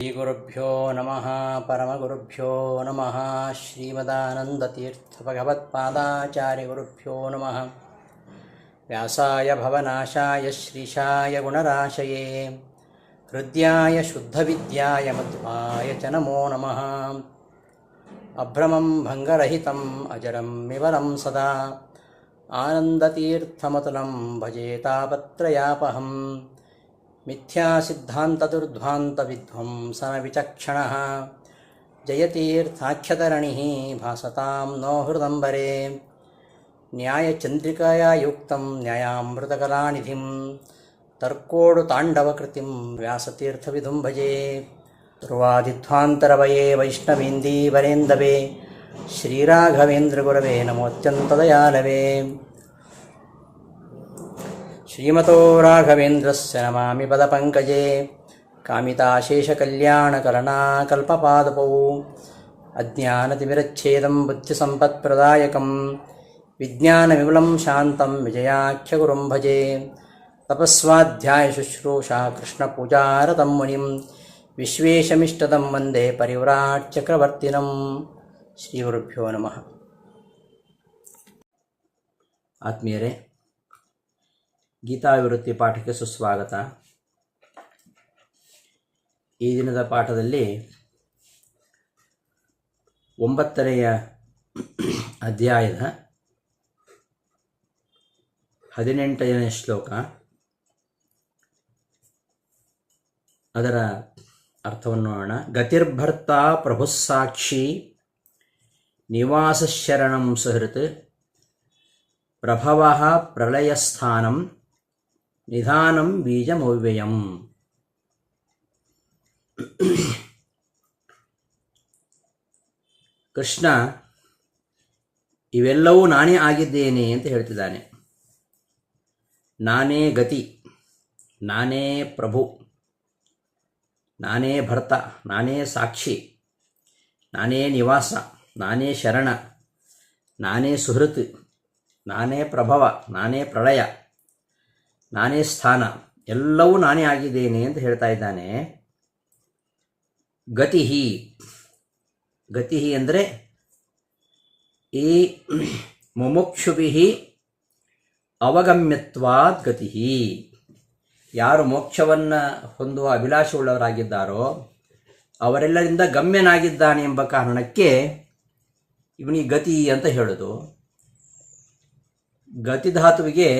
श्रीगुरुभ्यो नमः परमगुरुभ्यो नमः श्रीमदानन्दतीर्थभगवत्पादाचार्यगुरुभ्यो नमः। व्यासाय भवनाशाय श्रीशाय गुणराशये हृद्याय शुद्धविद्याय मध्वाय च नमो नमः। अभ्रमं भङ्गरहितम् अजरं विवरं सदा। आनन्दतीर्थमतुलं भजे तापत्रयापहम् मिथ्यासिद्धान्तदुर्ध्वान्तविध्वंसनविचक्षणः जयतीर्थाख्यतरणिः भासतां नो हृदम्बरे। न्यायचन्द्रिकया युक्तं न्यायामृतकलानिधिं तर्कोडुताण्डवकृतिं व्यासतीर्थविधुं भजे ध्रुवादिध्वान्तरवये वैष्णवेन्दीवरेन्दवे। श्रीराघवेन्द्रगुरवे नमोऽत्यन्तदयालवे श्रीमतो राघवेन्द्रस्य नमामि पदपङ्कजे कामिताशेषकल्याणकलनाकल्पपादपौ अज्ञानतिमिरच्छेदं बुद्धिसम्पत्प्रदायकं विज्ञानविमलं शान्तं विजयाख्यगुरुं भजे तपस्वाध्यायशुश्रूषा कृष्णपूजारतं मुनिं विश्वेशमिष्टदं वन्दे परिव्राट्चक्रवर्तिनं ಶ್ರೀಗುರುಭ್ಯೋ ನಮಃ ಆತ್ಮೀಯರೇ ಗೀತಾವಿವೃತ್ತಿ ಪಾಠಕ್ಕೆ ಸುಸ್ವಾಗತ. ಈ ದಿನದ ಪಾಠದಲ್ಲಿ ಒಂಬತ್ತನೆಯ ಅಧ್ಯಾಯದ ಹದಿನೆಂಟನೇ ಶ್ಲೋಕ. ಅದರ ಅರ್ಥವನ್ನು ನೋಡೋಣ. ಗತಿರ್ಭರ್ತ ಪ್ರಭುಸ್ಸಾಕ್ಷಿ ನಿವಾಸಶರಣಂ ಸಹೃತ್ ಪ್ರಭವ ಪ್ರಳಯಸ್ಥಾನಂ ನಿಧಾನಂ ಬೀಜಮವ್ಯಯಂ. ಕೃಷ್ಣ, ಇವೆಲ್ಲವೂ ನಾನೇ ಆಗಿದ್ದೇನೆ ಅಂತ ಹೇಳ್ತಿದ್ದಾನೆ. ನಾನೇ ಗತಿ, ನಾನೇ ಪ್ರಭು, ನಾನೇ ಭರ್ತ, ನಾನೇ ಸಾಕ್ಷಿ, ನಾನೇ ನಿವಾಸ, ನಾನೇ ಶರಣ, ನಾನೇ ಸುಹೃತ್, ನಾನೇ ಪ್ರಭವ, ನಾನೇ ಪ್ರಳಯ. ನಾನೇ ಸ್ಥಾನ, ಎಲ್ಲವೂ ನಾನೇ ಆಗಿದ್ದೇನೆ ಅಂತ ಹೇಳ್ತಾ ಇದ್ದಾನೆ. ಗತಿಹಿ ಗತಿಹಿ ಅಂದರೆ ಈ ಮುಮುಕ್ಷುಭಿ ಅವಗಮ್ಯತ್ವಾದ್ ಗತಿಹಿ. ಯಾರು ಮೋಕ್ಷವನ್ನು ಹೊಂದುವ ಅಭಿಲಾಷೆಯುಳ್ಳವರಾಗಿದ್ದಾರೋ ಅವರೆಲ್ಲರಿಂದ ಗಮ್ಯನಾಗಿದ್ದಾನೆ ಎಂಬ ಕಾರಣಕ್ಕೆ ಇವನಿಗೆ ಗತಿ ಅಂತ ಹೇಳೋದು. ಗತಿ ಧಾತುವಿಗೆ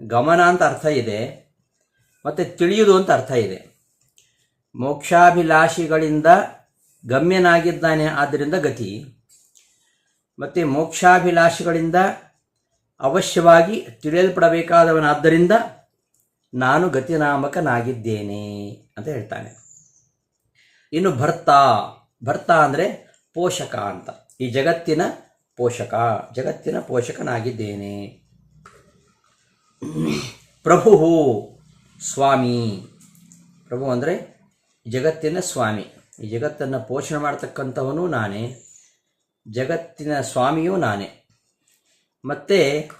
ಗಮನ ಅಂತ ಅರ್ಥ ಇದೆ, ಮತ್ತು ತಿಳಿಯುವುದು ಅಂತ ಅರ್ಥ ಇದೆ. ಮೋಕ್ಷಾಭಿಲಾಷಿಗಳಿಂದ ಗಮ್ಯನಾಗಿದ್ದಾನೆ, ಆದ್ದರಿಂದ ಗತಿ. ಮತ್ತು ಮೋಕ್ಷಾಭಿಲಾಷಿಗಳಿಂದ ಅವಶ್ಯವಾಗಿ ತಿಳಿಯಲ್ಪಡಬೇಕಾದವನಾದ್ದರಿಂದ ನಾನು ಗತಿನಾಮಕನಾಗಿದ್ದೇನೆ ಅಂತ ಹೇಳ್ತಾನೆ. ಇನ್ನು ಭರ್ತ ಭರ್ತ ಅಂದರೆ ಪೋಷಕ ಅಂತ. ಈ ಜಗತ್ತಿನ ಪೋಷಕ, ಜಗತ್ತಿನ ಪೋಷಕನಾಗಿದ್ದೇನೆ. ಪ್ರಭು ಸ್ವಾಮಿ. ಪ್ರಭು ಅಂದರೆ ಜಗತ್ತಿನ ಸ್ವಾಮಿ. ಈ ಜಗತ್ತನ್ನು ಪೋಷಣೆ ಮಾಡ್ತಕ್ಕಂಥವನು ನಾನೇ. ಜಗತ್ತಿನ ಸ್ವಾಮಿಯೂ ನಾನೇ. ಮತ್ತು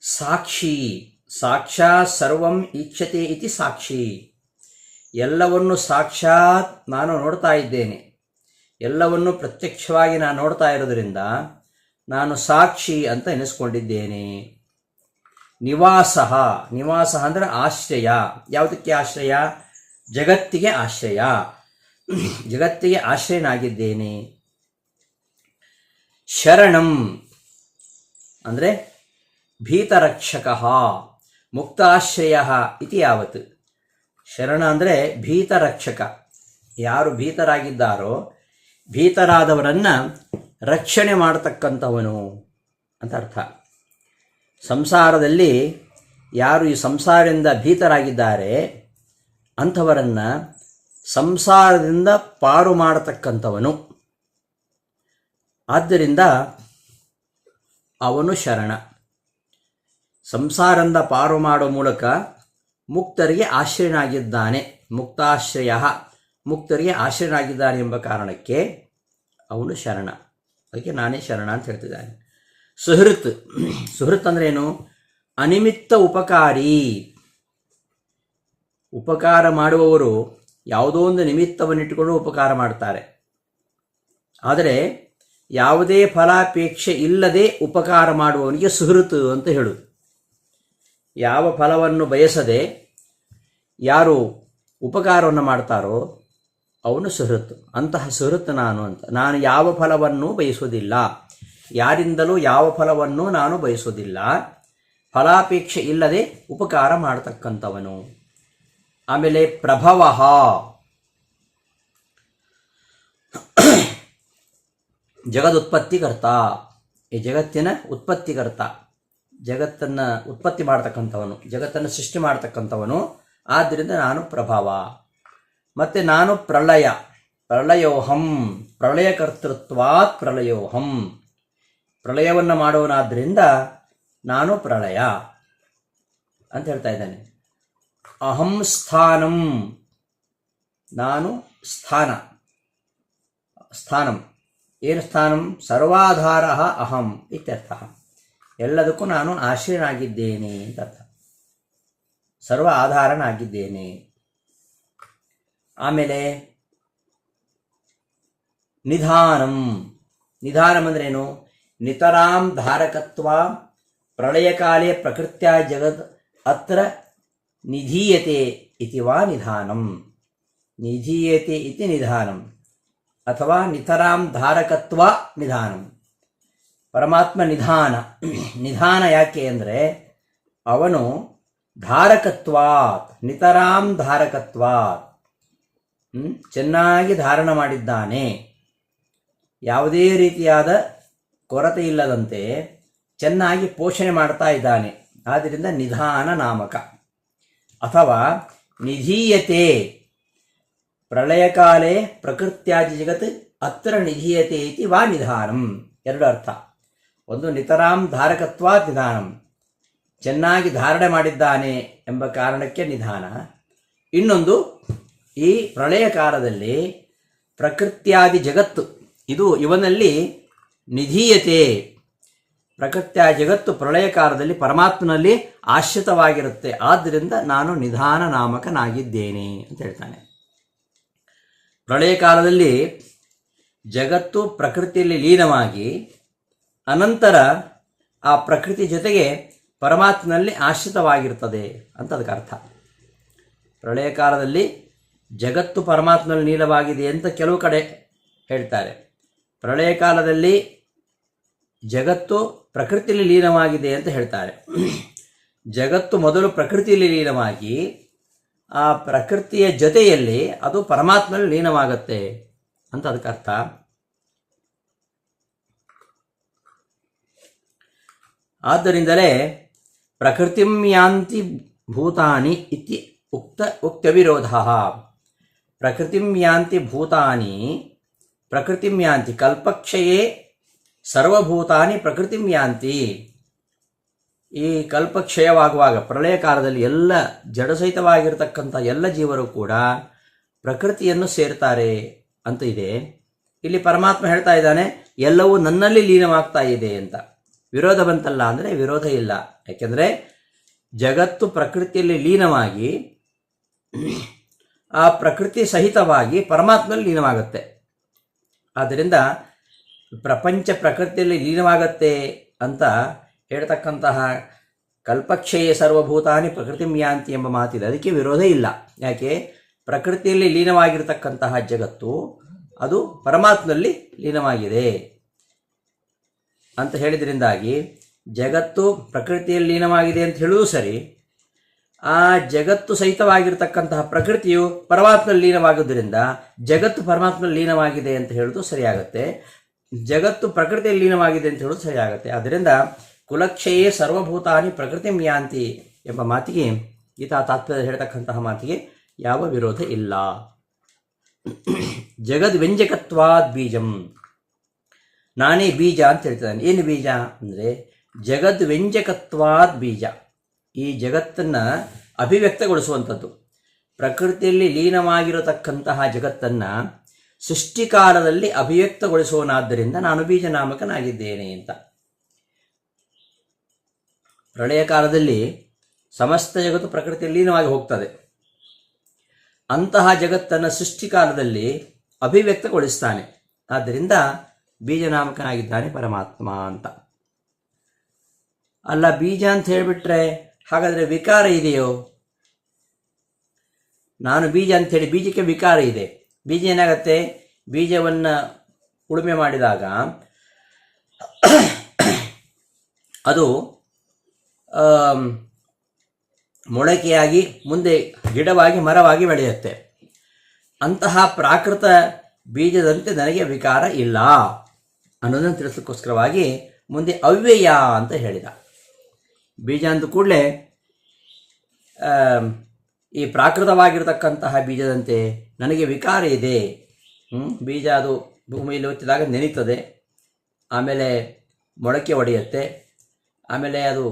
ಸಾಕ್ಷಿ. ಸಾಕ್ಷಾ ಸರ್ವಂ ಈಕ್ಷತೆ ಇತಿ ಸಾಕ್ಷಿ. ಎಲ್ಲವನ್ನು ಸಾಕ್ಷಾತ್ ನಾನು ನೋಡ್ತಾ ಇದ್ದೇನೆ. ಎಲ್ಲವನ್ನು ಪ್ರತ್ಯಕ್ಷವಾಗಿ ನಾನು ನೋಡ್ತಾ ಇರೋದ್ರಿಂದ ನಾನು ಸಾಕ್ಷಿ ಅಂತ ಎನಿಸ್ಕೊಂಡಿದ್ದೇನೆ. ನಿವಾಸ. ನಿವಾಸ ಅಂದರೆ ಆಶ್ರಯ. ಯಾವುದಕ್ಕೆ ಆಶ್ರಯ? ಜಗತ್ತಿಗೆ ಆಶ್ರಯ. ಜಗತ್ತಿಗೆ ಆಶ್ರಯನಾಗಿದ್ದೇನೆ. ಶರಣಂ ಅಂದರೆ ಭೀತರಕ್ಷಕ. ಮುಕ್ತಾಶ್ರಯ ಇತಿ ಯಾವತ್? ಶರಣ ಅಂದರೆ ಭೀತರಕ್ಷಕ. ಯಾರು ಭೀತರಾಗಿದ್ದಾರೋ ಭೀತರಾದವರನ್ನು ರಕ್ಷಣೆ ಮಾಡತಕ್ಕಂಥವನು ಅಂತ ಅರ್ಥ. ಸಂಸಾರದಲ್ಲಿ ಯಾರು ಈ ಸಂಸಾರದಿಂದ ಭೀತರಾಗಿದ್ದಾರೆ, ಅಂಥವರನ್ನು ಸಂಸಾರದಿಂದ ಪಾರು ಮಾಡತಕ್ಕಂಥವನು. ಆದ್ದರಿಂದ ಅವನು ಶರಣ. ಸಂಸಾರದಿಂದ ಪಾರು ಮಾಡೋ ಮೂಲಕ ಮುಕ್ತರಿಗೆ ಆಶ್ರಯನಾಗಿದ್ದಾನೆ. ಮುಕ್ತಾಶ್ರಯ ಮುಕ್ತರಿಗೆ ಆಶ್ರಯನಾಗಿದ್ದಾನೆ ಎಂಬ ಕಾರಣಕ್ಕೆ ಅವನು ಶರಣ. ಅದಕ್ಕೆ ನಾನೇ ಶರಣ ಅಂತ ಹೇಳ್ತಿದ್ದಾನೆ. ಸುಹೃತ್. ಸುಹೃತ್ ಏನು? ಅನಿಮಿತ್ತ ಉಪಕಾರಿ. ಉಪಕಾರ ಮಾಡುವವರು ಯಾವುದೋ ಒಂದು ನಿಮಿತ್ತವನ್ನಿಟ್ಟುಕೊಂಡು ಉಪಕಾರ ಮಾಡ್ತಾರೆ. ಆದರೆ ಯಾವುದೇ ಫಲಾಪೇಕ್ಷೆ ಇಲ್ಲದೆ ಉಪಕಾರ ಮಾಡುವವನಿಗೆ ಸುಹೃತ್ ಅಂತ ಹೇಳು ಯಾವ ಫಲವನ್ನು ಬಯಸದೆ ಯಾರು ಉಪಕಾರವನ್ನು ಮಾಡ್ತಾರೋ ಅವನು ಸುಹೃತ್. ಅಂತಹ ಸುಹೃತ್ ನಾನು ಅಂತ. ನಾನು ಯಾವ ಫಲವನ್ನು ಬಯಸುವುದಿಲ್ಲ. ಯಾರಿಂದಲೂ ಯಾವ ಫಲವನ್ನು ನಾನು ಬಯಸುವುದಿಲ್ಲ. ಫಲಾಪೇಕ್ಷೆ ಇಲ್ಲದೆ ಉಪಕಾರ ಮಾಡತಕ್ಕಂಥವನು. ಆಮೇಲೆ ಪ್ರಭವ. ಜಗದುತ್ಪತ್ತಿಕರ್ತ. ಈ ಜಗತ್ತಿನ ಉತ್ಪತ್ತಿಕರ್ತ. ಜಗತ್ತನ್ನು ಉತ್ಪತ್ತಿ ಮಾಡ್ತಕ್ಕಂಥವನು, ಜಗತ್ತನ್ನು ಸೃಷ್ಟಿ ಮಾಡ್ತಕ್ಕಂಥವನು. ಆದ್ದರಿಂದ ನಾನು ಪ್ರಭಾವ. ಮತ್ತು ನಾನು ಪ್ರಳಯ. ಪ್ರಳಯೋಹಂ. ಪ್ರಳಯಕರ್ತೃತ್ವಾತ್ ಪ್ರಳಯೋಹಂ. ಪ್ರಳಯವನ್ನು ಮಾಡುವನಾದ್ದರಿಂದ ನಾನು ಪ್ರಳಯ ಅಂತ ಹೇಳ್ತಾ ಇದ್ದಾನೆ. ಅಹಂ ಸ್ಥಾನಂ. ನಾನು ಸ್ಥಾನ. ಸ್ಥಾನಂ. ಏನು ಸ್ಥಾನಂ? ಸರ್ವಾಧಾರ ಅಹಂ ಇತ್ಯರ್ಥ. ಎಲ್ಲದಕ್ಕೂ ನಾನು ಆಶ್ರಯನಾಗಿದ್ದೇನೆ ಅಂತ ಅರ್ಥ. ಸರ್ವ ಆಧಾರನಾಗಿದ್ದೇನೆ. ಆಮೇಲೆ ನಿಧಾನಂ. ನಿಧಾನಂ ಅಂದ್ರೇನು? ನಿತರಾಂ ಧಾರಕತ್ವ ಪ್ರಳಯಕಾಲೇ ಪ್ರಕೃತ್ಯ ಜಗದ್ ಅತ್ರ ನಿಧೀಯತೆ ಇತಿ ನಿಧಾನಂ. ನಿಧೀಯತೆ ಇತಿ ನಿಧಾನಂ. ಅಥವಾ ನಿತರಾಂ ಧಾರಕತ್ವ ನಿಧಾನಂ. ಪರಮಾತ್ಮ ನಿಧಾನ. ನಿಧಾನ ಯಾಕೆ ಅಂದರೆ ಅವನು ಧಾರಕತ್ವಾತ್, ನಿತರಾಂ ಧಾರಕತ್ವಾತ್. ಚೆನ್ನಾಗಿ ಧಾರಣ ಮಾಡಿದ್ದಾನೆ. ಯಾವುದೇ ರೀತಿಯಾದ ಕೊರತೆ ಇಲ್ಲದಂತೆ ಚೆನ್ನಾಗಿ ಪೋಷಣೆ ಮಾಡ್ತಾ ಇದ್ದಾನೆ. ಆದ್ದರಿಂದ ನಿಧಾನ ನಾಮಕ. ಅಥವಾ ನಿಧೀಯತೆ. ಪ್ರಳಯಕಾಲೇ ಪ್ರಕೃತ್ಯಾದಿ ಜಗತ್ ಅತ್ರ ನಿಧೀಯತೆ ಇತಿ ವಾ ನಿಧಾನಂ. ಎರಡು ಅರ್ಥ. ಒಂದು ನಿತರಾಂ ಧಾರಕತ್ವಾ ನಿಧಾನಂ. ಚೆನ್ನಾಗಿ ಧಾರಣೆ ಮಾಡಿದ್ದಾನೆ ಎಂಬ ಕಾರಣಕ್ಕೆ ನಿಧಾನ. ಇನ್ನೊಂದು, ಈ ಪ್ರಳಯ ಕಾಲದಲ್ಲಿ ಪ್ರಕೃತ್ಯಾದಿ ಜಗತ್ತು, ಇದು ಇವನಲ್ಲಿ ನಿಧೀಯತೆ ಪ್ರಕೃತ್ಯ ಜಗತ್ತು ಪ್ರಳಯ ಕಾಲದಲ್ಲಿ ಪರಮಾತ್ಮನಲ್ಲಿ ಆಶ್ರಿತವಾಗಿರುತ್ತೆ. ಆದ್ದರಿಂದ ನಾನು ನಿಧಾನ ನಾಮಕನಾಗಿದ್ದೇನೆ ಅಂತ ಹೇಳ್ತಾನೆ. ಪ್ರಳಯ ಕಾಲದಲ್ಲಿ ಜಗತ್ತು ಪ್ರಕೃತಿಯಲ್ಲಿ ಲೀನವಾಗಿ ಅನಂತರ ಆ ಪ್ರಕೃತಿ ಜೊತೆಗೆ ಪರಮಾತ್ಮನಲ್ಲಿ ಆಶ್ರಿತವಾಗಿರ್ತದೆ ಅಂತ ಅದಕ್ಕೆ ಅರ್ಥ. ಪ್ರಳಯ ಕಾಲದಲ್ಲಿ ಜಗತ್ತು ಪರಮಾತ್ಮನಲ್ಲಿ ಲೀನವಾಗಿದೆ ಅಂತ ಕೆಲವು ಕಡೆ ಹೇಳ್ತಾರೆ. ಪ್ರಳಯ ಕಾಲದಲ್ಲಿ ಜಗತ್ತು ಪ್ರಕೃತಿಯಲ್ಲಿ ಲೀನವಾಗಿದೆ ಅಂತ ಹೇಳ್ತಾರೆ. ಜಗತ್ತು ಮೊದಲು ಪ್ರಕೃತಿಯಲ್ಲಿ ಲೀನವಾಗಿ, ಆ ಪ್ರಕೃತಿಯ ಜೊತೆಯಲ್ಲಿ ಅದು ಪರಮಾತ್ಮನಲ್ಲಿ ಲೀನವಾಗತ್ತೆ ಅಂತ ಅದಕ್ಕೆ ಅರ್ಥ. ಆದ್ದರಿಂದಲೇ ಪ್ರಕೃತಿಂ ಯಾಂತಿ ಭೂತಾನಿ ಇತಿ ಉಕ್ತ ಉಕ್ತವಿರೋಧ. ಪ್ರಕೃತಿಂ ಯಾಂತಿ ಭೂತಾನಿ ಪ್ರಕೃತಿಂ ಯಾಂತಿ ಕಲ್ಪಕ್ಷಯೇ ಸರ್ವಭೂತಾನಿ ಪ್ರಕೃತಿ ಯಾಂತಿ. ಈ ಕಲ್ಪಕ್ಷಯವಾಗುವಾಗ, ಪ್ರಳಯ ಕಾಲದಲ್ಲಿ ಎಲ್ಲ ಜಡಸಹಿತವಾಗಿರತಕ್ಕಂಥ ಎಲ್ಲ ಜೀವರು ಕೂಡ ಪ್ರಕೃತಿಯನ್ನು ಸೇರ್ತಾರೆ ಅಂತ ಇದೆ. ಇಲ್ಲಿ ಪರಮಾತ್ಮ ಹೇಳ್ತಾ ಇದ್ದಾನೆ, ಎಲ್ಲವೂ ನನ್ನಲ್ಲಿ ಲೀನವಾಗ್ತಾ ಇದೆ ಅಂತ. ವಿರೋಧ ಬಂತಲ್ಲ ಅಂದರೆ ವಿರೋಧ ಇಲ್ಲ. ಯಾಕೆಂದರೆ ಜಗತ್ತು ಪ್ರಕೃತಿಯಲ್ಲಿ ಲೀನವಾಗಿ, ಆ ಪ್ರಕೃತಿ ಸಹಿತವಾಗಿ ಪರಮಾತ್ಮನಲ್ಲಿ ಲೀನವಾಗುತ್ತೆ. ಆದ್ದರಿಂದ ಪ್ರಪಂಚ ಪ್ರಕೃತಿಯಲ್ಲಿ ಲೀನವಾಗತ್ತೆ ಅಂತ ಹೇಳ್ತಕ್ಕಂತಹ ಕಲ್ಪಕ್ಷಯ ಸರ್ವಭೂತಾನಿ ಪ್ರಕೃತಿ ಯಾಂತಿ ಎಂಬ ಮಾತಿದೆ. ಅದಕ್ಕೆ ವಿರೋಧ ಇಲ್ಲ. ಯಾಕೆ? ಪ್ರಕೃತಿಯಲ್ಲಿ ಲೀನವಾಗಿರತಕ್ಕಂತಹ ಜಗತ್ತು ಅದು ಪರಮಾತ್ಮನಲ್ಲಿ ಲೀನವಾಗಿದೆ. ಅಂತ ಹೇಳಿದ್ರಿಂದಾಗಿ ಜಗತ್ತು ಪ್ರಕೃತಿಯಲ್ಲಿ ಲೀನವಾಗಿದೆ ಅಂತ ಹೇಳುವುದು ಸರಿ, ಆ ಜಗತ್ತು ಸಹಿತವಾಗಿರ್ತಕ್ಕಂತಹ ಪ್ರಕೃತಿಯು ಪರಮಾತ್ಮಲ್ಲಿ ಲೀನವಾಗುವುದರಿಂದ ಜಗತ್ತು ಪರಮಾತ್ಮಲ್ಲಿ ಲೀನವಾಗಿದೆ ಅಂತ ಹೇಳೋದು ಸರಿಯಾಗುತ್ತೆ. ಜಗತ್ತು ಪ್ರಕೃತಿಯಲ್ಲಿ ಲೀನವಾಗಿದೆ ಅಂತ ಹೇಳೋದು ಸರಿಯಾಗುತ್ತೆ. ಅದರಿಂದ ಕುಲಕ್ಷಯೇ ಸರ್ವಭೂತಾನಿ ಪ್ರಕೃತಿ ಮ್ಯಾಂತಿ ಎಂಬ ಮಾತಿಗೆ ಗೀತಾ ತಾತ್ಪರ್ಯ ಹೇಳ್ತಕ್ಕಂತಹ ಮಾತಿಗೆ ಯಾವ ವಿರೋಧ ಇಲ್ಲ. ಜಗದ್ ವ್ಯಂಜಕತ್ವಾದ್ ಬೀಜಂ. ನಾನೇ ಬೀಜ ಅಂತ ಹೇಳ್ತಿದ್ದಾನೆ. ಏನು ಬೀಜ ಅಂದರೆ ಜಗದ್ ವ್ಯಂಜಕತ್ವಾದ್ ಬೀಜ. ಈ ಜಗತ್ತನ್ನು ಅಭಿವ್ಯಕ್ತಗೊಳಿಸುವಂಥದ್ದು. ಪ್ರಕೃತಿಯಲ್ಲಿ ಲೀನವಾಗಿರತಕ್ಕಂತಹ ಜಗತ್ತನ್ನು ಸೃಷ್ಟಿಕಾಲದಲ್ಲಿ ಅಭಿವ್ಯಕ್ತಗೊಳಿಸುವನಾದ್ದರಿಂದ ನಾನು ಬೀಜನಾಮಕನಾಗಿದ್ದೇನೆ ಅಂತ. ಪ್ರಳಯ ಕಾಲದಲ್ಲಿ ಸಮಸ್ತ ಜಗತ್ತು ಪ್ರಕೃತಿಯಲ್ಲಿ ಲೀನವಾಗಿ ಹೋಗ್ತದೆ. ಅಂತಹ ಜಗತ್ತನ್ನು ಸೃಷ್ಟಿಕಾಲದಲ್ಲಿ ಅಭಿವ್ಯಕ್ತಗೊಳಿಸ್ತಾನೆ. ಆದ್ದರಿಂದ ಬೀಜನಾಮಕನಾಗಿದ್ದಾನೆ ಪರಮಾತ್ಮ ಅಂತ. ಅಲ್ಲ, ಬೀಜ ಅಂತ ಹೇಳಿಬಿಟ್ರೆ ಹಾಗಾದರೆ ವಿಕಾರ ಇದೆಯೋ? ನಾನು ಬೀಜ ಅಂಥೇಳಿ ಬೀಜಕ್ಕೆ ವಿಕಾರ ಇದೆ. ಬೀಜ ಏನಾಗತ್ತೆ? ಬೀಜವನ್ನು ಉಳುಮೆ ಮಾಡಿದಾಗ ಅದು ಮೊಳಕೆಯಾಗಿ ಮುಂದೆ ಗಿಡವಾಗಿ ಮರವಾಗಿ ಬೆಳೆಯುತ್ತೆ. ಅಂತಹ ಪ್ರಾಕೃತ ಬೀಜದಂತೆ ನನಗೆ ವಿಕಾರ ಇಲ್ಲ ಅನ್ನೋದನ್ನು ತಿಳಿಸೋಕ್ಕೋಸ್ಕರವಾಗಿ ಮುಂದೆ ಅವ್ಯಯ ಅಂತ ಹೇಳಿದ. ಬೀಜ ಅಂದ ಕೂಡಲೇ ಈ ಪ್ರಾಕೃತವಾಗಿರತಕ್ಕಂತಹ ಬೀಜದಂತೆ ನನಗೆ ವಿಕಾರ ಇದೆ? ಬೀಜ ಅದು ಭೂಮಿಯಲ್ಲಿ ಹೊತ್ತಿದಾಗ ನೆನೀತದೆ ಆಮೇಲೆ ಮೊಳಕೆ ಒಡೆಯುತ್ತೆ ಆಮೇಲೆ ಅದು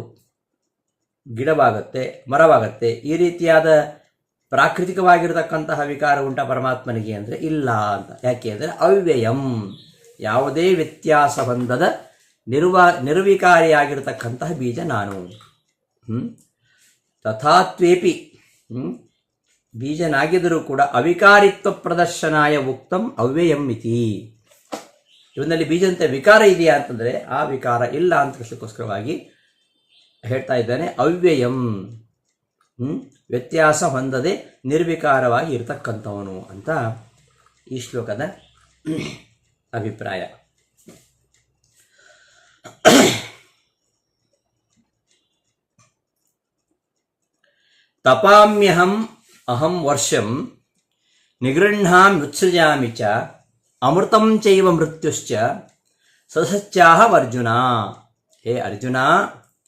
ಗಿಡವಾಗುತ್ತೆ, ಮರವಾಗುತ್ತೆ ಈ ರೀತಿಯಾದ ಪ್ರಾಕೃತಿಕವಾಗಿರತಕ್ಕಂತಹ ವಿಕಾರ ಉಂಟ ಪರಮಾತ್ಮನಿಗೆ ಅಂದರೆ ಇಲ್ಲ ಅಂತ ಯಾಕೆ ಅಂದರೆ ಅವ್ಯಯಂ ಯಾವುದೇ ವ್ಯತ್ಯಾಸ ಹೊಂದದ ನಿರ್ವಾ, ನಿರ್ವಿಕಾರಿಯಾಗಿರತಕ್ಕಂತಹ ಬೀಜ ನಾನು? ತಥಾತ್ವೇಪಿ? ಬೀಜನಾಗಿದ್ದರೂ ಕೂಡ ಅವಿಕಾರಿತ್ವ ಪ್ರದರ್ಶನಾಯ ಉಕ್ತಂ ಅವ್ಯಯಂ ಇತಿ. ಇವನಲ್ಲಿ ಬೀಜದಂತೆ ವಿಕಾರ ಇದೆಯಾ ಅಂತಂದರೆ ಆ ವಿಕಾರ ಇಲ್ಲ ಅಂತ ತಿಳಿಸೋಕ್ಕೋಸ್ಕರವಾಗಿ ಹೇಳ್ತಾ ಇದ್ದಾನೆ, ಅವ್ಯಯಂ? ವ್ಯತ್ಯಾಸ ಹೊಂದದೆ ನಿರ್ವಿಕಾರವಾಗಿ ಇರತಕ್ಕಂಥವನು ಅಂತ ಈ ಶ್ಲೋಕದ ಅಭಿಪ್ರಾಯ. ತಪಾಮ್ಯಹಂ ಅಹಂ ವರ್ಷಂ ನಿಗೃಹ್ಣಾಮ್ಯುತ್ಸೃಜಾಮಿ ಚ, ಅಮೃತಂ ಚೈವ ಮೃತ್ಯುಶ್ಚ ಸಸತ್ಯಾಹ ಅರ್ಜುನ. ಹೇ ಅರ್ಜುನ,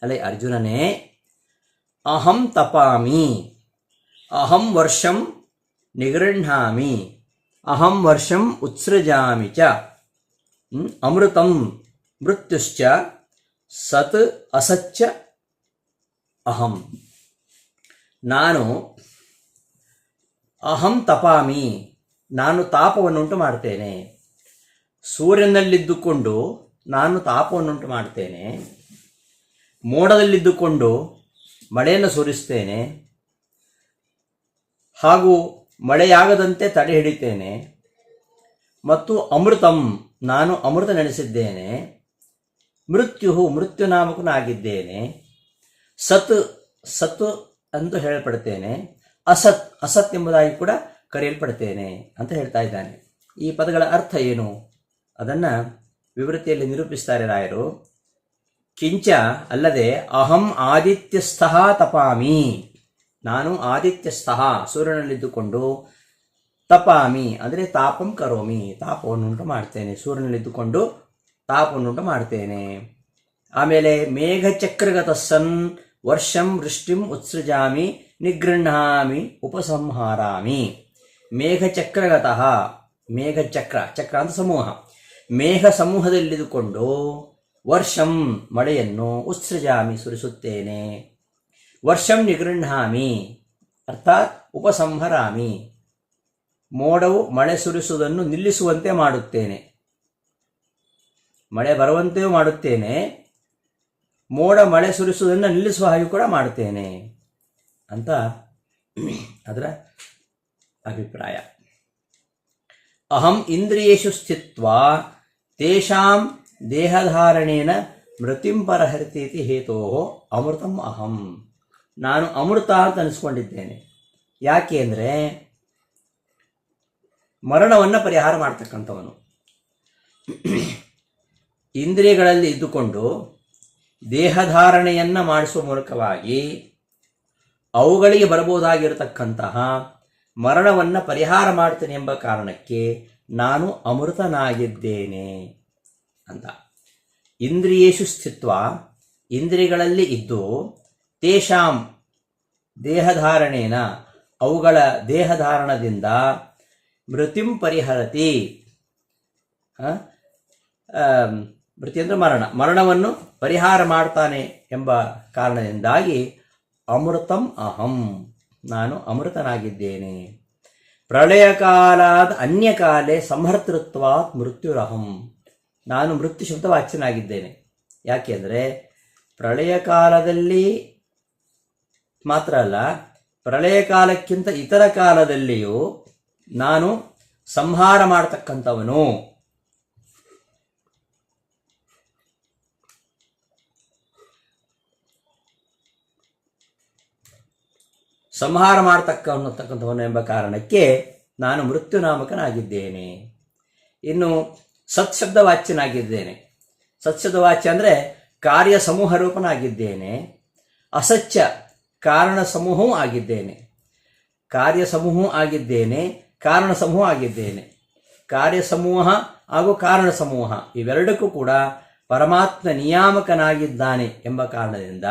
ಅಲೆ ಅರ್ಜುನನೇ, ಅಹಂ ತಪಾಮಿ, ಅಹಂ ವರ್ಷಂ ನಿಗೃಹ್ಣಾಮಿ, ಅಹಂ ವರ್ಷಂ ಉತ್ಸೃಜಾಮಿ ಚ ಅಮೃತಂ ಮೃತ್ಯುಶ್ಚ, ಸತ್ ಅಸಚ್ಚ ಅಹಂ. ನಾನು ಅಹಂ ತಪಾಮಿ, ನಾನು ತಾಪವನ್ನುಂಟು ಮಾಡ್ತೇನೆ. ಸೂರ್ಯನಲ್ಲಿದ್ದುಕೊಂಡು ನಾನು ತಾಪವನ್ನುಂಟು ಮಾಡ್ತೇನೆ. ಮೋಡದಲ್ಲಿದ್ದುಕೊಂಡು ಮಳೆಯನ್ನು ಸುರಿಸ್ತೇನೆ. ಹಾಗೂ ಮಳೆಯಾಗದಂತೆ ತಡೆ ಹಿಡಿತೇನೆ. ಮತ್ತು ಅಮೃತಂ, ನಾನು ಅಮೃತ ನೆನೆಸಿದ್ದೇನೆ. ಮೃತ್ಯು ಮೃತ್ಯುನಾಮಕನಾಗಿದ್ದೇನೆ. ಸತ್ ಸತ್ ಎಂದು ಹೇಳಲ್ಪಡ್ತೇನೆ ಅಸತ್ ಅಸತ್ ಎಂಬುದಾಗಿ ಕೂಡ ಕರೆಯಲ್ಪಡ್ತೇನೆ ಅಂತ ಹೇಳ್ತಾ ಇದ್ದಾನೆ. ಈ ಪದಗಳ ಅರ್ಥ ಏನು? ಅದನ್ನು ವಿವೃತಿಯಲ್ಲಿ ನಿರೂಪಿಸ್ತಾರೆ ರಾಯರು. ಕಿಂಚ ಅಲ್ಲದೆ ಅಹಂ ಆದಿತ್ಯಸ್ಥಃ ತಪಾಮಿ. ನಾನು ಆದಿತ್ಯಸ್ಥಃ, ಸೂರ್ಯನಲ್ಲಿದ್ದುಕೊಂಡು ತಪಾಮಿ, ಅಂದರೆ ತಾಪಂ ಕರೋಮಿ ತಾಪವನ್ನುಂಟು ಮಾಡ್ತೇನೆ. ಸೂರ್ಯನಲ್ಲಿದ್ದುಕೊಂಡು ತಾಪವನ್ನುಂಟು ಮಾಡ್ತೇನೆ. ಆಮೇಲೆ ಮೇಘಚಕ್ರಗತ ಸನ್ ವರ್ಷಂ ವೃಷ್ಟಿಂ ಉತ್ಸೃಜಾಮಿ, ನಿಗೃಹ್ಣಾಮಿ, ಉಪಸಂಹಾರಾಮಿ. ಮೇಘಚಕ್ರಗತಃ, ಮೇಘಚಕ್ರ, ಚಕ್ರ ಅಂತ ಸಮೂಹ. ಮೇಘ ಸಮೂಹದಲ್ಲಿದುಕೊಂಡು ವರ್ಷಂ ಮಳೆಯನ್ನು ಉತ್ಸೃಜಾಮಿ ಸುರಿಸುತ್ತೇನೆ. ವರ್ಷಂ ನಿಗೃಹಾಮಿ ಅರ್ಥಾತ್ ಉಪಸಂಹರಾಮಿ. ಮೋಡವು ಮಳೆ ಸುರಿಸುವುದನ್ನು ನಿಲ್ಲಿಸುವಂತೆ ಮಾಡುತ್ತೇನೆ. ಮಳೆ ಬರುವಂತೆಯೂ ಮಾಡುತ್ತೇನೆ. ಮೋಡ ಮಳೆ ಸುರಿಸುವುದನ್ನು ನಿಲ್ಲಿಸುವ ಹಾಗೆ ಕೂಡ ಮಾಡ್ತೇನೆ ಅಂತ ಅದರ ಅಭಿಪ್ರಾಯ. ಅಹಂ ಇಂದ್ರಿಯೇಷು ಸ್ಥಿತ್ವ ತೇಷಾಂ ದೇಹಧಾರಣೇನ ಮೃತಿಂ ಪರಹರಿತೀತಿ ಹೇತೋ ಅಮೃತಂ ಅಹಂ. ನಾನು ಅಮೃತ ಅಂತ ಅನಿಸ್ಕೊಂಡಿದ್ದೇನೆ. ಯಾಕೆ ಅಂದರೆ ಮರಣವನ್ನು ಪರಿಹಾರ ಮಾಡ್ತಕ್ಕಂಥವನು. ಇಂದ್ರಿಯಗಳಲ್ಲಿ ಇದ್ದುಕೊಂಡು ದೇಹಧಾರಣೆಯನ್ನು ಮಾಡಿಸುವ ಮೂಲಕವಾಗಿ ಅವುಗಳಿಗೆ ಬರಬಹುದಾಗಿರತಕ್ಕಂತಹ ಮರಣವನ್ನು ಪರಿಹಾರ ಮಾಡ್ತೇನೆ ಎಂಬ ಕಾರಣಕ್ಕೆ ನಾನು ಅಮೃತನಾಗಿದ್ದೇನೆ ಅಂತ. ಇಂದ್ರಿಯೇಷು ಸ್ಥಿತ್ವ ಇಂದ್ರಿಯಗಳಲ್ಲಿ ಇದ್ದು ತೇಷಾಂ ದೇಹಧಾರಣೇನ ಅವುಗಳ ದೇಹಧಾರಣದಿಂದ ಮೃತಿಂ ಪರಿಹರತಿ. ಮೃತಿ ಅಂದರೆ ಮರಣ. ಮರಣವನ್ನು ಪರಿಹಾರ ಮಾಡ್ತಾನೆ ಎಂಬ ಕಾರಣದಿಂದಾಗಿ ಅಮೃತಂ ಅಹಂ. ನಾನು ಅಮೃತನಾಗಿದ್ದೇನೆ. ಪ್ರಳಯ ಕಾಲಾದ ಅನ್ಯ ಕಾಲೇ ಸಂಹರ್ತೃತ್ವಾತ್ ಮೃತ್ಯುರಹಂ. ನಾನು ಮೃತ್ಯು ಶಬ್ದವಾಚ್ಯನಾಗಿದ್ದೇನೆ. ಯಾಕೆಂದರೆ ಪ್ರಳಯ ಕಾಲದಲ್ಲಿ ಮಾತ್ರ ಅಲ್ಲ, ಪ್ರಳಯ ಕಾಲಕ್ಕಿಂತ ಇತರ ಕಾಲದಲ್ಲಿಯೂ ನಾನು ಸಂಹಾರ ಮಾಡತಕ್ಕಂಥವನು. ಸಂಹಾರ ಮಾಡತಕ್ಕ ಅನ್ನತಕ್ಕಂಥವನು ಎಂಬ ಕಾರಣಕ್ಕೆ ನಾನು ಮೃತ್ಯುನಾಮಕನಾಗಿದ್ದೇನೆ. ಇನ್ನು ಸತ್ಶಬ್ದ ವಾಚ್ಯನಾಗಿದ್ದೇನೆ ಸತ್ಶಬ್ದ ವಾಚ್ಯ ಅಂದರೆ ಕಾರ್ಯ ಸಮೂಹ ರೂಪನಾಗಿದ್ದೇನೆ ಅಸತ್ಯ ಕಾರಣ ಸಮೂಹವೂ ಆಗಿದ್ದೇನೆ. ಕಾರ್ಯ ಸಮೂಹ ಆಗಿದ್ದೇನೆ ಕಾರಣ ಸಮೂಹ ಆಗಿದ್ದೇನೆ. ಕಾರ್ಯ ಸಮೂಹ ಹಾಗೂ ಕಾರಣ ಸಮೂಹ ಇವೆರಡಕ್ಕೂ ಕೂಡ ಪರಮಾತ್ಮ ನಿಯಾಮಕನಾಗಿದ್ದಾನೆ ಎಂಬ ಕಾರಣದಿಂದ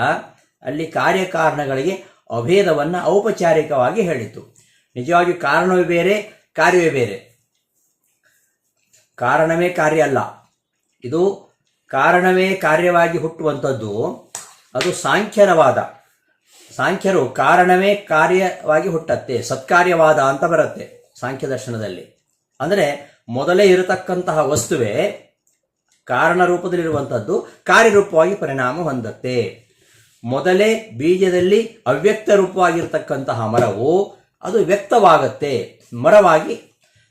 ಅಲ್ಲಿ ಕಾರ್ಯಕಾರಣಗಳಿಗೆ ಅಭೇದವನ್ನು ಔಪಚಾರಿಕವಾಗಿ ಹೇಳಿತು. ನಿಜವಾಗಿ ಕಾರಣವೇ ಬೇರೆ, ಕಾರ್ಯವೇ ಬೇರೆ. ಕಾರಣವೇ ಕಾರ್ಯ ಅಲ್ಲ. ಇದು ಕಾರಣವೇ ಕಾರ್ಯವಾಗಿ ಹುಟ್ಟುವಂಥದ್ದು, ಅದು ಸಾಂಖ್ಯರವಾದ ಸಾಂಖ್ಯರು ಕಾರಣವೇ ಕಾರ್ಯವಾಗಿ ಹುಟ್ಟತ್ತೆ, ಸತ್ಕಾರ್ಯವಾದ ಅಂತ ಬರುತ್ತೆ ಸಾಂಖ್ಯ ದರ್ಶನದಲ್ಲಿ. ಅಂದರೆ ಮೊದಲೇ ಇರತಕ್ಕಂತಹ ವಸ್ತುವೇ ಕಾರಣ ರೂಪದಲ್ಲಿರುವಂಥದ್ದು, ಕಾರ್ಯರೂಪವಾಗಿ ಪರಿಣಾಮ ಹೊಂದತ್ತೆ. ಮೊದಲೇ ಬೀಜದಲ್ಲಿ ಅವ್ಯಕ್ತ ರೂಪವಾಗಿರ್ತಕ್ಕಂತಹ ಮರವು ಅದು ವ್ಯಕ್ತವಾಗತ್ತೆ, ಮರವಾಗಿ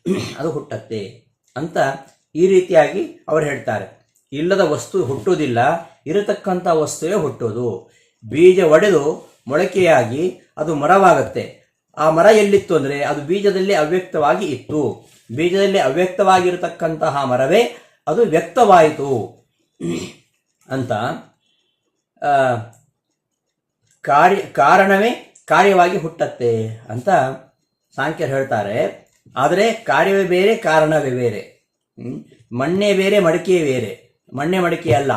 ಅದು ಹುಟ್ಟತ್ತೆ ಅಂತ ಈ ರೀತಿಯಾಗಿ ಅವರು ಹೇಳ್ತಾರೆ. ಇಲ್ಲದ ವಸ್ತು ಹುಟ್ಟುವುದಿಲ್ಲ, ಇರತಕ್ಕಂಥ ವಸ್ತುವೇ ಹುಟ್ಟೋದು ಬೀಜ ಒಡೆದು ಮೊಳಕೆಯಾಗಿ ಅದು ಮರವಾಗತ್ತೆ. ಆ ಮರ ಎಲ್ಲಿತ್ತು ಅಂದರೆ ಅದು ಬೀಜದಲ್ಲಿ ಅವ್ಯಕ್ತವಾಗಿ ಇತ್ತು. ಬೀಜದಲ್ಲಿ ಅವ್ಯಕ್ತವಾಗಿರತಕ್ಕಂತಹ ಮರವೇ ಅದು ವ್ಯಕ್ತವಾಯಿತು. ಅಂತ ಕಾರ್ಯ, ಕಾರಣವೇ ಕಾರ್ಯವಾಗಿ ಹುಟ್ಟತ್ತೆ ಅಂತ ಸಾಂಖ್ಯರು ಹೇಳ್ತಾರೆ. ಆದರೆ ಕಾರ್ಯವೇ ಬೇರೆ, ಕಾರಣವೇ ಬೇರೆ. ಮಣ್ಣೆ ಬೇರೆ ಮಡಿಕೆ ಬೇರೆ. ಮಣ್ಣೆ ಮಡಿಕೆ ಅಲ್ಲ.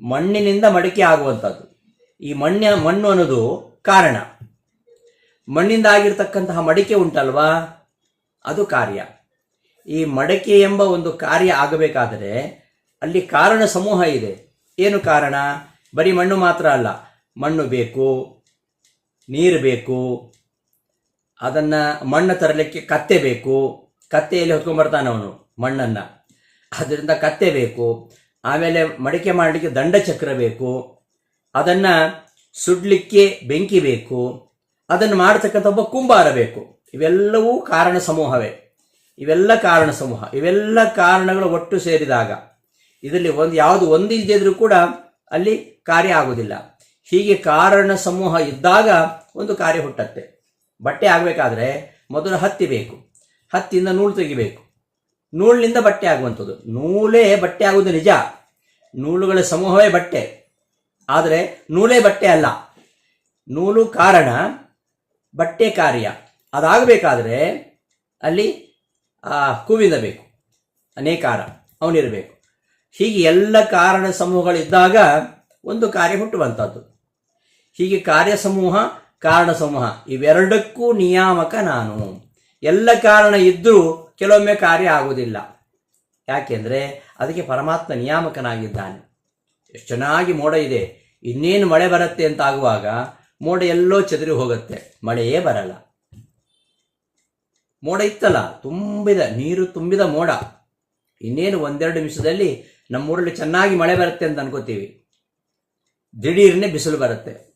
ಮಣ್ಣಿನಿಂದ ಮಡಿಕೆ ಆಗುವಂಥದ್ದು. ಈ ಮಣ್ಣ, ಮಣ್ಣು ಅನ್ನೋದು ಕಾರಣ. ಮಣ್ಣಿಂದ ಆಗಿರ್ತಕ್ಕಂತಹ ಮಡಿಕೆ ಉಂಟಲ್ವಾ? ಅದು ಕಾರ್ಯ. ಈ ಮಡಕೆ ಎಂಬ ಒಂದು ಕಾರ್ಯ ಆಗಬೇಕಾದರೆ ಅಲ್ಲಿ ಕಾರಣ ಸಮೂಹ ಇದೆ. ಏನು ಕಾರಣ? ಬರೀ ಮಣ್ಣು ಮಾತ್ರ ಅಲ್ಲ. ಮಣ್ಣು ಬೇಕು, ನೀರು ಬೇಕು, ಅದನ್ನು ಮಣ್ಣು ತರಲಿಕ್ಕೆ ಕತ್ತೆ ಬೇಕು. ಕತ್ತೆಯಲ್ಲಿ ಹೊತ್ಕೊಂಡ್ಬರ್ತಾನೆ ಅವನು ಮಣ್ಣನ್ನು. ಅದರಿಂದ ಕತ್ತೆ ಬೇಕು. ಆಮೇಲೆ ಮಡಿಕೆ ಮಾಡಲಿಕ್ಕೆ ದಂಡಚಕ್ರ ಬೇಕು. ಅದನ್ನು ಸುಡ್ಲಿಕ್ಕೆ ಬೆಂಕಿ ಬೇಕು. ಅದನ್ನು ಮಾಡತಕ್ಕಂಥ ಒಬ್ಬ ಕುಂಬಾರ ಬೇಕು. ಇವೆಲ್ಲವೂ ಕಾರಣ ಸಮೂಹವೇ. ಇವೆಲ್ಲ ಕಾರಣ ಸಮೂಹ. ಇವೆಲ್ಲ ಕಾರಣಗಳು ಒಟ್ಟು ಸೇರಿದಾಗ, ಇದರಲ್ಲಿ ಒಂದು ಯಾವುದು ಇದ್ರೂ ಕೂಡ ಅಲ್ಲಿ ಕಾರ್ಯ ಆಗುವುದಿಲ್ಲ. ಹೀಗೆ ಕಾರಣ ಸಮೂಹ ಇದ್ದಾಗ ಒಂದು ಕಾರ್ಯ ಹುಟ್ಟತ್ತೆ. ಬಟ್ಟೆ ಆಗಬೇಕಾದ್ರೆ ಮೊದಲು ಹತ್ತಿ ಬೇಕು. ಹತ್ತಿಯಿಂದ ನೂಲು ತೆಗಿಬೇಕು. ನೂಲಿನಿಂದ ಬಟ್ಟೆ ಆಗುವಂಥದ್ದು. ನೂಲೇ ಬಟ್ಟೆ ಆಗುವುದು ನಿಜ. ನೂಲುಗಳ ಸಮೂಹವೇ ಬಟ್ಟೆ. ಆದರೆ ನೂಲೇ ಬಟ್ಟೆ ಅಲ್ಲ. ನೂಲು ಕಾರಣ ಬಟ್ಟೆ ಕಾರ್ಯ. ಅದಾಗಬೇಕಾದ್ರೆ ಅಲ್ಲಿ ಹೂವಿಂದ ಬೇಕು. ಅನೇಕಾರ ಅವನಿರಬೇಕು. ಹೀಗೆ ಎಲ್ಲ ಕಾರಣ ಸಮೂಹಗಳಿದ್ದಾಗ ಒಂದು ಕಾರ್ಯ ಹುಟ್ಟುವಂಥದ್ದು. ಹೀಗೆ ಕಾರ್ಯ ಸಮೂಹ ಕಾರಣ ಸಮೂಹ ಇವೆರಡಕ್ಕೂ ನಿಯಾಮಕ ನಾನು. ಎಲ್ಲ ಕಾರಣ ಇದ್ದರೂ ಕೆಲವೊಮ್ಮೆ ಕಾರ್ಯ ಆಗುವುದಿಲ್ಲ. ಯಾಕೆಂದರೆ ಅದಕ್ಕೆ ಪರಮಾತ್ಮ ನಿಯಾಮಕನಾಗಿದ್ದಾನೆ. ಎಷ್ಟು ಚೆನ್ನಾಗಿ ಮೋಡ ಇದೆ. ಇನ್ನೇನು ಮಳೆ ಬರುತ್ತೆ ಅಂತ ಆಗುವಾಗ ಮೋಡ ಎಲ್ಲೋ ಚದುರಿ ಹೋಗುತ್ತೆ. ಮಳೆಯೇ ಬರಲ್ಲ. ಮೋಡ ಇತ್ತಲ್ಲ, ತುಂಬಿದ, ನೀರು ತುಂಬಿದ ಮೋಡ. ಇನ್ನೇನು ಒಂದೆರಡು ನಿಮಿಷದಲ್ಲಿ ನಮ್ಮೂರಲ್ಲಿ ಚೆನ್ನಾಗಿ ಮಳೆ ಬರುತ್ತೆ ಅಂತ ಅನ್ಕೋತೀವಿ. ದಿಢೀರ್ನೆ ಬಿಸಿಲು ಬರುತ್ತೆ.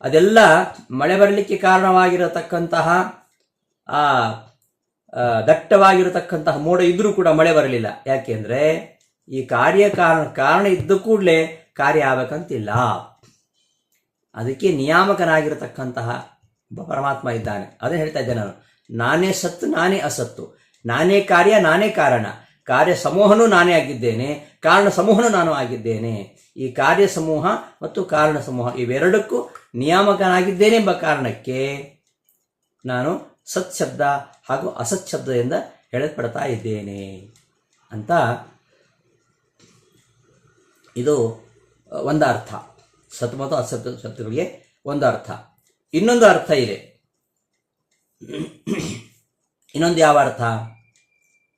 ಅದೆಲ್ಲ ಮಳೆ ಬರಲಿಕ್ಕೆ ಕಾರಣವಾಗಿರತಕ್ಕಂತಹ, ಆ ದಟ್ಟವಾಗಿರತಕ್ಕಂತಹ ಮೋಡ ಇದ್ರೂ ಕೂಡ ಮಳೆ ಬರಲಿಲ್ಲ. ಯಾಕೆಂದ್ರೆ ಈ ಕಾರ್ಯ ಕಾರಣ ಕಾರಣ ಇದ್ದ ಕೂಡಲೇ ಕಾರ್ಯ ಆಗಬೇಕಂತಿಲ್ಲ. ಅದಕ್ಕೆ ನಿಯಾಮಕನಾಗಿರತಕ್ಕಂತಹ ಪರಮಾತ್ಮ ಇದ್ದಾನೆ. ಅದೇ ಹೇಳ್ತಾ ಇದ್ದೆ ನಾನು. ನಾನೇ ಸತ್ತು, ನಾನೇ ಅಸತ್ತು. ನಾನೇ ಕಾರ್ಯ, ನಾನೇ ಕಾರಣ. ಕಾರ್ಯ ಸಮೂಹನೂ ನಾನೇ ಆಗಿದ್ದೇನೆ. ಕಾರಣ ಸಮೂಹನೂ ನಾನು ಆಗಿದ್ದೇನೆ. ಈ ಕಾರ್ಯ ಸಮೂಹ ಮತ್ತು ಕಾರಣ ಸಮೂಹ ಇವೆರಡಕ್ಕೂ ನಿಯಾಮಕನಾಗಿದ್ದೇನೆ ಎಂಬ ಕಾರಣಕ್ಕೆ ನಾನು ಸತ್ಶಬ್ದ ಹಾಗೂ ಅಸತ್ ಶಬ್ದದಿಂದ ಹೇಳಲ್ಪಡ್ತಾ ಇದ್ದೇನೆ ಅಂತ ಇದು ಒಂದು ಅರ್ಥ ಸತ್ ಮತ್ತು ಅಸತ್ ಶಬ್ದಗಳಿಗೆ ಒಂದು ಅರ್ಥ ಇನ್ನೊಂದು ಅರ್ಥ ಇದೆ. ಇನ್ನೊಂದು ಯಾವ ಅರ್ಥ?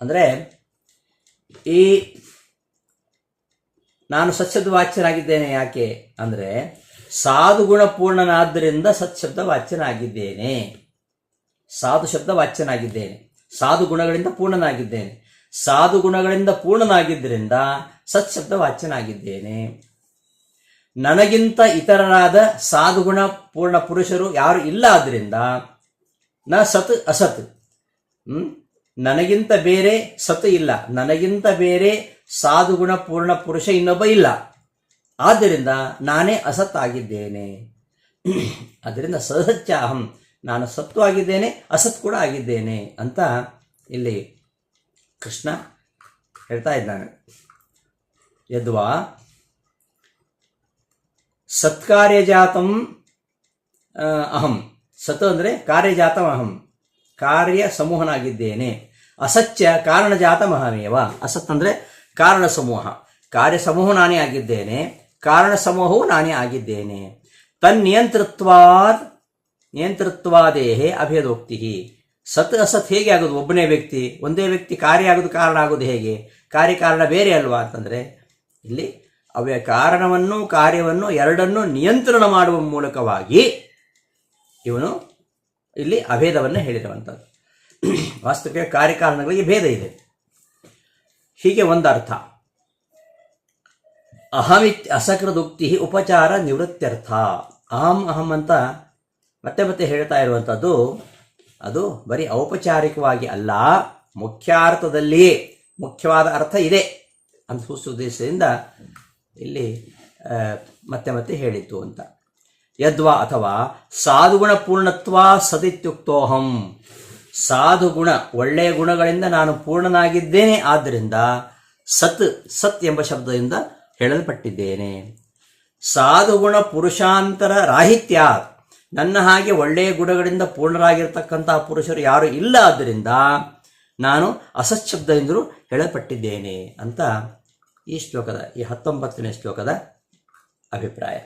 ಅಂದರೆ ಈ ನಾನು ಸತ್ಶಬ್ದ ವಾಚ್ಯನಾಗಿದ್ದೇನೆ ಯಾಕೆ ಅಂದರೆ ಸಾಧು ಗುಣಪೂರ್ಣನಾದ್ದರಿಂದ ಸತ್ಶಬ್ದ ವಾಚ್ಯನಾಗಿದ್ದೇನೆ ಸಾಧು ಶಬ್ದ ವಾಚ್ಯನಾಗಿದ್ದೇನೆ ಸಾಧು ಗುಣಗಳಿಂದ ಪೂರ್ಣನಾಗಿದ್ದೇನೆ. ಸಾಧು ಗುಣಗಳಿಂದ ಪೂರ್ಣನಾಗಿದ್ದರಿಂದ ಸತ್ಶಬ್ದ ವಾಚ್ಯನಾಗಿದ್ದೇನೆ ನನಗಿಂತ ಇತರರಾದ ಸಾಧುಗುಣ ಪೂರ್ಣ ಪುರುಷರು ಯಾರು ಇಲ್ಲ ಆದ್ದರಿಂದ ನ ಸತ್ ಅಸತ್? ನನಗಿಂತ ಬೇರೆ ಸತ್ ಇಲ್ಲ. ನನಗಿಂತ ಬೇರೆ ಸಾಧುಗುಣ ಪೂರ್ಣ ಪುರುಷ ಇನ್ನೊಬ್ಬ ಇಲ್ಲ. ಆದ್ದರಿಂದ ನಾನೇ ಅಸತ್ ಆಗಿದ್ದೇನೆ ಅದರಿಂದ ಅಹಂ ನಾನು ಸತ್ತು ಆಗಿದ್ದೇನೆ ಅಸತ್ ಕೂಡ ಆಗಿದ್ದೇನೆ ಅಂತ ಇಲ್ಲಿ ಕೃಷ್ಣ ಹೇಳ್ತಾ ಇದ್ದಾನೆ. ಯದ್ವಾ? ಸತ್ಕಾರ್ಯಜಾತಂ ಅಹಂ. ಸತ್ ಅಂದರೆ ಕಾರ್ಯಜಾತಂ ಅಹಂ. ಕಾರ್ಯ ಸಮೂಹನಾಗಿದ್ದೇನೆ ಅಸತ್ಯ ಕಾರಣಜಾತಂ ಅಹಮೇವ ಅಸತ್ ಅಂದರೆ ಕಾರಣ ಸಮೂಹ. ಕಾರ್ಯ ಸಮೂಹ ನಾನೇ ಆಗಿದ್ದೇನೆ. ಕಾರಣ ಸಮೂಹವು ನಾನೇ ಆಗಿದ್ದೇನೆ. ತನ್ನಿಯಂತೃತ್ವಾದ್ ನಿಯಂತೃತ್ವಾದೇಹೇ ಅಭೇದೋಕ್ತಿ ಸತ್ ಅಸತ್ ಹೇಗೆ ಆಗೋದು? ಒಬ್ಬನೇ ವ್ಯಕ್ತಿ, ಒಂದೇ ವ್ಯಕ್ತಿ ಕಾರ್ಯ ಆಗೋದು ಕಾರಣ ಆಗೋದು ಹೇಗೆ? ಕಾರ್ಯಕಾರಣ ಬೇರೆ ಅಲ್ವಾ ಅಂತಂದರೆ, ಇಲ್ಲಿ ಅವಯ ಕಾರಣವನ್ನು, ಕಾರ್ಯವನ್ನು ಎರಡನ್ನೂ ನಿಯಂತ್ರಣ ಮಾಡುವ ಮೂಲಕವಾಗಿ ಇವನು ಇಲ್ಲಿ ಅಭೇದವನ್ನು ಹೇಳಿರುವಂಥದ್ದು. ವಾಸ್ತವಿಕ ಕಾರ್ಯಕಾರಣಗಳಿಗೆ ಭೇದ ಇದೆ. ಹೀಗೆ ಒಂದು ಅರ್ಥ ಅಹಮಿತ್ ಅಸಕೃದುಕ್ತಿ ಉಪಚಾರ ನಿವೃತ್ತ್ಯರ್ಥ. ಅಹಂ ಅಹಂ ಅಂತ ಮತ್ತೆ ಮತ್ತೆ ಹೇಳ್ತಾ ಇರುವಂಥದ್ದು ಅದು ಬರೀ ಔಪಚಾರಿಕವಾಗಿ ಅಲ್ಲ ಮುಖ್ಯಾರ್ಥದಲ್ಲಿಯೇ ಮುಖ್ಯವಾದ ಅರ್ಥ ಇದೆ ಅಂತ ಸೂಚಿಸುವ ಉದ್ದೇಶದಿಂದ ಇಲ್ಲಿ ಮತ್ತೆ ಮತ್ತೆ ಹೇಳಿತ್ತು ಅಂತ. ಯದ್ವಾ ಅಥವಾ ಸಾಧುಗುಣ ಪೂರ್ಣತ್ವ ಸದಿತ್ಯುಕ್ತೋಹಂ. ಸಾಧುಗುಣ ಒಳ್ಳೆಯ ಗುಣಗಳಿಂದ ನಾನು ಪೂರ್ಣನಾಗಿದ್ದೇನೆ, ಆದ್ದರಿಂದ ಸತ್ ಸತ್ ಎಂಬ ಶಬ್ದದಿಂದ ಹೇಳಲ್ಪಟ್ಟಿದ್ದೇನೆ. ಸಾಧುಗುಣ ಪುರುಷಾಂತರ ರಾಹಿತ್ಯ. ನನ್ನ ಹಾಗೆ ಒಳ್ಳೆಯ ಗುಣಗಳಿಂದ ಪೂರ್ಣರಾಗಿರ್ತಕ್ಕಂತಹ ಪುರುಷರು ಯಾರು ಇಲ್ಲ ಆದ್ದರಿಂದ ನಾನು ಅಸತ್ ಎಂದರೂ ಹೇಳಲ್ಪಟ್ಟಿದ್ದೇನೆ ಅಂತ ಈ ಶ್ಲೋಕದ, ಈ ಹತ್ತೊಂಬತ್ತನೇ ಶ್ಲೋಕದ ಅಭಿಪ್ರಾಯ.